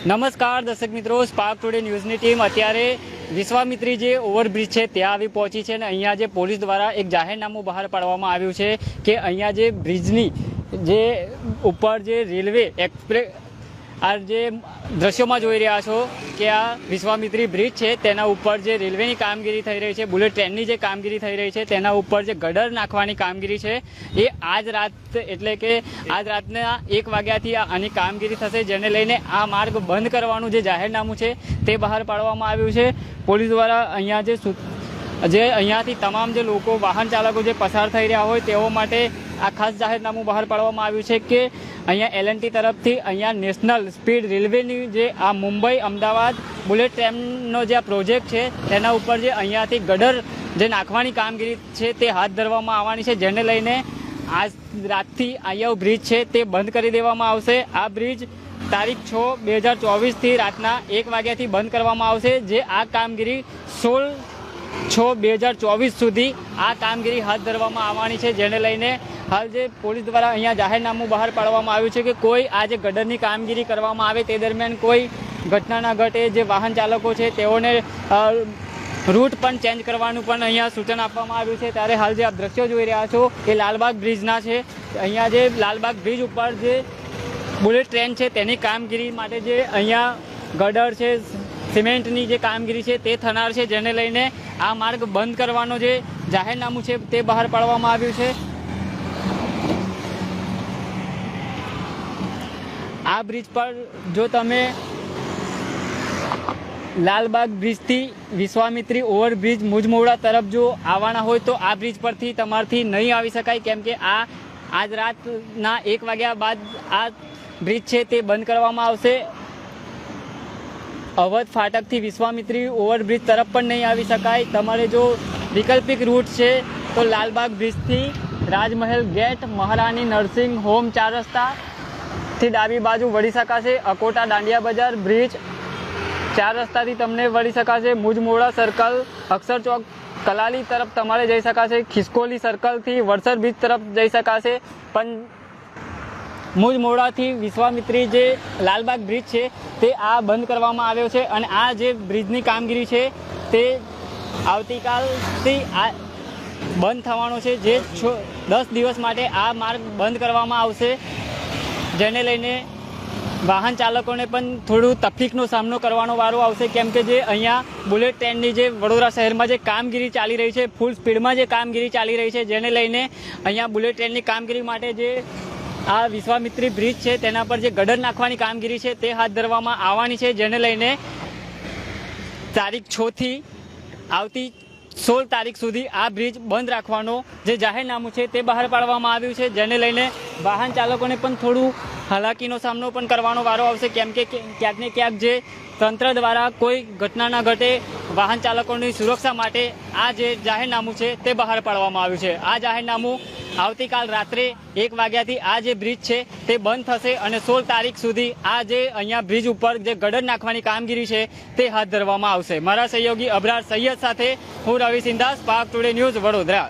નમસ્કાર, દર્શક મિત્રો. સ્પાર્ક ટુડે ન્યૂઝની ટીમ અત્યારે વિશ્વામિત્રી જે ઓવરબ્રિજ છે, ત્યાં આવી પહોંચી છે અને અહીંયા જે પોલીસ દ્વારા એક જાહેરનામું બહાર પાડવામાં આવ્યું છે કે અહીંયા જે બ્રિજની જે ઉપર જે રેલવે એક્સપ્રેસ આ જે દ્રશ્યોમાં જોઈ રહ્યા છો કે આ વિશ્વામિત્રી બ્રિજ છે, તેના ઉપર જે રેલવેની કામગીરી થઈ રહી છે, બુલેટ ટ્રેનની જે કામગીરી થઈ રહી છે, તેના ઉપર જે ગડર નાખવાની કામગીરી છે, એ આજ રાત એટલે કે આજ રાતના એક વાગ્યાથી આની કામગીરી થશે, જેને લઈને આ માર્ગ બંધ કરવાનું જે જાહેરનામું છે, તે બહાર પાડવામાં આવ્યું છે. પોલીસ દ્વારા અહીંયા જે જે અહીંયાથી તમામ જે લોકો, વાહન ચાલકો જે પસાર થઈ રહ્યા હોય, તેઓ માટે આ ખાસ જાહેરનામું બહાર પાડવામાં આવ્યું છે કે અહીંયા એલએનટી તરફથી અહીંયા નેશનલ સ્પીડ રેલવેની જે આ મુંબઈ અમદાવાદ બુલેટ ટ્રેનનો જે આ પ્રોજેક્ટ છે, તેના ઉપર જે અહીંયાથી ગડર જે નાખવાની કામગીરી છે તે હાથ ધરવામાં આવવાની છે, જેને લઈને આજ રાતથી અહીંયા બ્રિજ છે, તે બંધ કરી દેવામાં આવશે. આ બ્રિજ તારીખ છ બે હજાર ચોવીસથી રાતના એક વાગ્યાથી બંધ કરવામાં આવશે, જે આ કામગીરી સોળ છ બે હજાર ચોવીસ સુધી આ કામગીરી હાથ ધરવામાં આવવાની છે, જેને લઈને હાલ જે પોલીસ દ્વારા અહીંયા જાહેરનામું બહાર પાડવામાં આવ્યું છે કે કોઈ આ ગડરની કામગીરી કરવામાં આવે તે દરમિયાન કોઈ ઘટના ના ઘટે જે વાહન ચાલકો છે તેઓને રૂટ પણ ચેન્જ કરવાનું પણ અહીંયા સૂચન આપવામાં આવ્યું છે. ત્યારે હાલ જે આપ દ્રશ્યો જોઈ રહ્યા છો એ લાલબાગ બ્રિજના છે. અહીંયા જે લાલબાગ બ્રિજ ઉપર જે બુલેટ ટ્રેન છે તેની કામગીરી માટે જે અહીંયા ગડર છે, સિમેન્ટની જે કામગીરી છે તે થનાર છે, જેને લઈને આ માર્ગ બંધ કરવાનો જે જાહેરનામું છે તે બહાર પાડવામાં આવ્યું છે. આ બ્રિજ પર જો તમે લાલબાગ બ્રિજથી વિશ્વામિત્રી ઓવરબ્રિજ મુજમોડા તરફ જો આવવાના હોય તો આ બ્રિજ પરથી તમારથી નહીં આવી શકાય. કેમ કે આ આજ રાતના એક વાગ્યા બાદ આ બ્રિજ છે તે બંધ કરવામાં આવશે. અવધ ફાટકથી વિશ્વામિત્રી ઓવરબ્રિજ તરફ પણ નહીં આવી શકાય. તમારે જો વૈકલ્પિક રૂટ છે તો Lalbaug બ્રિજથી Rajmahal gate Maharani nursing home ચાર રસ્તાથી ડાબી બાજુ વળી શકાશે અકોટા દાંડિયા બજાર બ્રિજ. ચાર રસ્તાથી તમને વળી શકાશે મુજમોડા સર્કલ અક્ષર ચોક, કલાલી તરફ તમારે જઈ શકાશે, ખિસકોલી સર્કલથી વડસર બીચ તરફ જઈ શકાશે. પણ મુજમોડાથી વિશ્વામિત્રી જે લાલબાગ બ્રિજ છે, તે આ બંધ કરવામાં આવ્યો છે અને આ જે બ્રિજની કામગીરી છે, તે આવતીકાલથી આ બંધ થવાનો છે. જે દસ દિવસ માટે આ માર્ગ બંધ કરવામાં આવશે. જેને લઈને વાહન ચાલકોને પણ થોડું તકલીફનો સામનો કરવાનો વારો આવશે, કેમ કે જે અહીંયા બુલેટ ટ્રેનની જે વડોદરા શહેરમાં જે કામગીરી ચાલી રહી છે ફૂલ સ્પીડમાં જે કામગીરી ચાલી રહી છે, જેને લઈને અહીંયા બુલેટ ટ્રેનની કામગીરી માટે જે આ વિશ્વામિત્રી બ્રિજ છે, તેના પર જે ગડર નાખવાની કામગીરી છે, તે હાથ ધરવામાં આવવાની છે, જેને લઈને તારીખ છથી આવતી સોળ તારીખ સુધી આ બ્રિજ બંધ રાખવાનો જે જાહેરનામું છે તે બહાર પાડવામાં આવ્યું છે, જેને લઈને વાહન ચાલકોને પણ થોડું હાલાકીનો સામનો પણ કરવાનો વારો આવશે. કેમ કે ક્યાંક ને ક્યાંક જે તંત્ર દ્વારા કોઈ ઘટના ના ઘટે, વાહન ચાલકોની સુરક્ષા માટે આ જે જાહેરનામું છે તે બહાર પાડવામાં આવ્યું છે. આ જાહેરનામું આવતીકાલ રાત્રે એક વાગ્યાથી આ જે બ્રિજ છે તે બંધ થશે અને સોળ તારીખ સુધી આ જે અહીંયા બ્રિજ ઉપર જે ગડર નાખવાની કામગીરી છે તે હાથ ધરવામાં આવશે. મારા સહયોગી અબરાર સૈયદ સાથે હું રવિ સિંધાસ, પાક ટુડે ન્યૂઝ વડોદરા.